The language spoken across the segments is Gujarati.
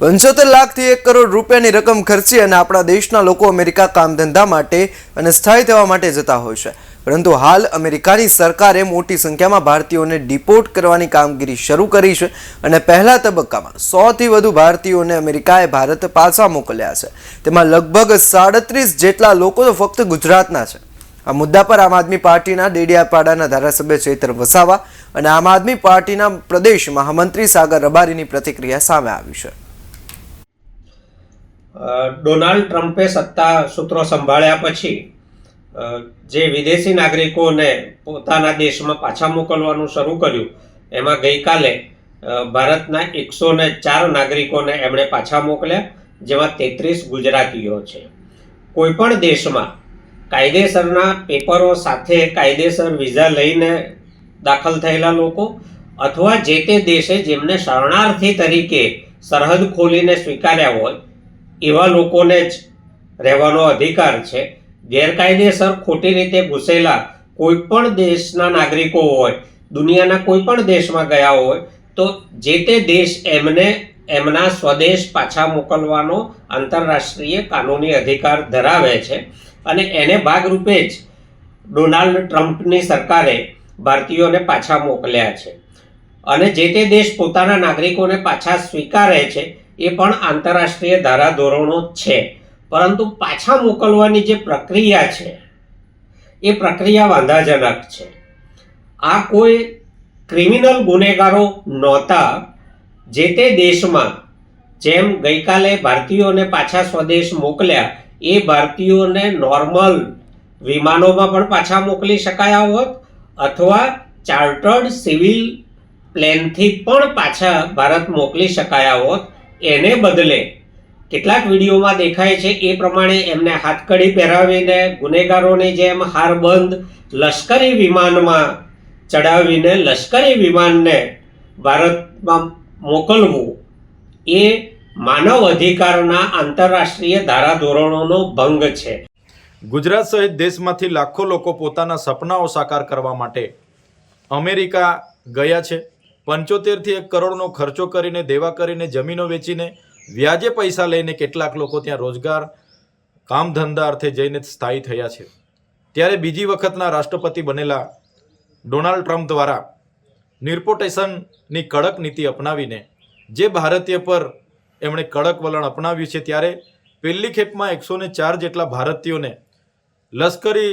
પંચોતેર લાખથી એક કરોડ રૂપિયાની રકમ ખર્ચી અને આપણા દેશના લોકો અમેરિકા કામ ધંધા માટે અને સ્થાયી થવા માટે જતા હોય છે. પરંતુ હાલ અમેરિકાની સરકારે મોટી સંખ્યામાં ભારતીયોને ડિપોર્ટ કરવાની કામગીરી શરૂ કરી છે અને પહેલા તબક્કામાં સોથી વધુ ભારતીયોને અમેરિકાએ ભારત પાછા મોકલ્યા છે. તેમાં લગભગ સાડત્રીસ જેટલા લોકો તો ફક્ત ગુજરાતના છે. આ મુદ્દા પર આમ આદમી પાર્ટીના ડેડિયાપાડાના ધારાસભ્ય ચૈત્ર વસાવા અને આમ આદમી પાર્ટીના પ્રદેશ મહામંત્રી સાગર રબારીની પ્રતિક્રિયા સામે આવી છે. ડોનાલ્ડ ટ્રમ્પે સત્તા સૂત્રો સંભાળ્યા પછી જે વિદેશી નાગરિકોને પોતાના દેશમાં પાછા મોકલવાનું શરૂ કર્યું, એમાં ગઈકાલે ભારતના એકસો ને ચાર નાગરિકોને એમણે પાછા મોકલ્યા, જેમાં તેત્રીસ ગુજરાતીઓ છે. કોઈપણ દેશમાં કાયદેસરના પેપરો સાથે કાયદેસર વિઝા લઈને દાખલ થયેલા લોકો, અથવા જે તે દેશે જેમને શરણાર્થી તરીકે સરહદ ખોલીને સ્વીકાર્યા હોય એવા લોકોને જ રહેવાનો અધિકાર છે. ગેરકાયદેસર ખોટી રીતે ઘૂસેલા કોઈ પણ દેશના નાગરિકો હોય, દુનિયાના કોઈ પણ દેશમાં ગયા હોય, તો જે તે દેશ એમને એમના સ્વદેશ પાછા મોકલવાનો આંતરરાષ્ટ્રીય કાનૂની અધિકાર ધરાવે છે અને એને ભાગરૂપે જ ડોનાલ્ડ ટ્રમ્પની સરકારે ભારતીયોને પાછા મોકલ્યા છે. અને જે તે દેશ પોતાના નાગરિકોને પાછા સ્વીકારે છે એ પણ આંતરરાષ્ટ્રીય ધારાધોરણો છે. પરંતુ પાછા મોકલવાની જે પ્રક્રિયા છે, એ પ્રક્રિયા વાંધાજનક છે. આ કોઈ ક્રિમિનલ ગુનેગારો નહોતા જે તે દેશમાં, જેમ ગઈકાલે ભારતીયોને પાછા સ્વદેશ મોકલ્યા, એ ભારતીયોને નોર્મલ વિમાનોમાં પણ પાછા મોકલી શકાયા હોત અથવા ચાર્ટર્ડ સિવિલ પ્લેનથી પણ પાછા ભારત મોકલી શકાયા હોત એને બદલે કેટલાક વિડીયોમાં દેખાય છે એ પ્રમાણે એમને હાથકડી પહેરાવીને ગુનેગારોની જેમ હારબંધ લશ્કરી વિમાનમાં ચડાવીને લશ્કરી વિમાનને ભારતમાં મોકલવું એ માનવ અધિકારના આંતરરાષ્ટ્રીય ધારાધોરણોનો ભંગ છે. ગુજરાત સહિત દેશમાંથી લાખો લોકો પોતાના સપનાઓ સાકાર કરવા માટે અમેરિકા ગયા છે. પંચોતેરથી એક કરોડનો ખર્ચો કરીને, દેવા કરીને, જમીનો વેચીને, વ્યાજે પૈસા લઈને કેટલાક લોકો ત્યાં રોજગાર કામ ધંધા અર્થે જઈને સ્થાયી થયા છે. ત્યારે બીજી વખતના રાષ્ટ્રપતિ બનેલા ડોનાલ્ડ ટ્રમ્પ દ્વારા નિર્પોટેશનની કડક નીતિ અપનાવીને, જે ભારતીય પર એમણે કડક વલણ અપનાવ્યું છે, ત્યારે પહેલી ખેપમાં એકસો ને ચાર જેટલા ભારતીયોને લશ્કરી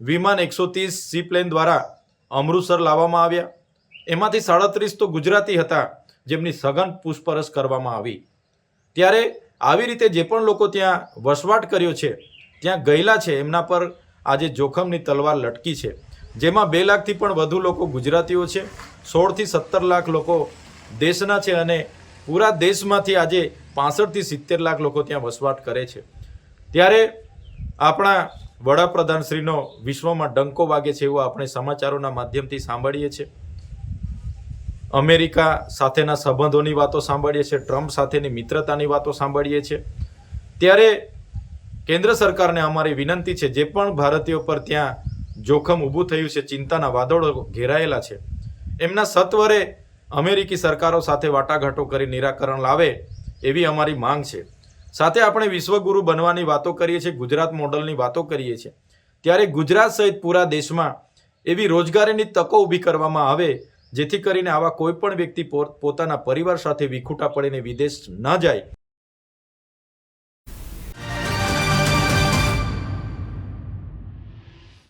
વિમાન એકસો ત્રીસ સી પ્લેન દ્વારા અમૃતસર લાવવામાં આવ્યા. એમાંથી સાડત્રીસ તો ગુજરાતી હતા, જેમની સઘન પૂછપરછ કરવામાં આવી. ત્યારે આવી રીતે જે પણ લોકો ત્યાં વસવાટ કર્યો છે, ત્યાં ગયેલા છે, એમના પર આજે જોખમની તલવાર લટકી છે. જેમાં બે લાખથી પણ વધુ લોકો ગુજરાતીઓ છે, સોળથી સત્તર લાખ લોકો દેશના છે અને પૂરા દેશમાંથી આજે પાસઠથી સિત્તેર લાખ લોકો ત્યાં વસવાટ કરે છે. ત્યારે આપણા વડાપ્રધાનશ્રીનો વિશ્વમાં ડંકો વાગે છે એવું આપણે સમાચારોના માધ્યમથી સાંભળીએ છીએ. અમેરિકા સાથેના સંબંધોની વાતો સાંભળીએ છીએ, ટ્રમ્પ સાથેની મિત્રતાની વાતો સાંભળીએ છીએ. ત્યારે કેન્દ્ર સરકારને અમારી વિનંતી છે, જે પણ ભારતીયો પર ત્યાં જોખમ ઊભું થયું છે, ચિંતાના વાદળો ઘેરાયેલા છે, એમના સત્વરે અમેરિકી સરકારો સાથે વાટાઘાટો કરી નિરાકરણ લાવે એવી અમારી માંગ છે. સાથે આપણે વિશ્વગુરુ બનવાની વાતો કરીએ છીએ, ગુજરાત મોડલની વાતો કરીએ છીએ. ત્યારે ગુજરાત સહિત પૂરા દેશમાં એવી રોજગારીની તકો ઊભી કરવામાં આવે જેથી કરીને આવા કોઈ પણ વ્યક્તિ પોતાના પરિવાર સાથે વિખૂટા પડીને વિદેશ ન જાય.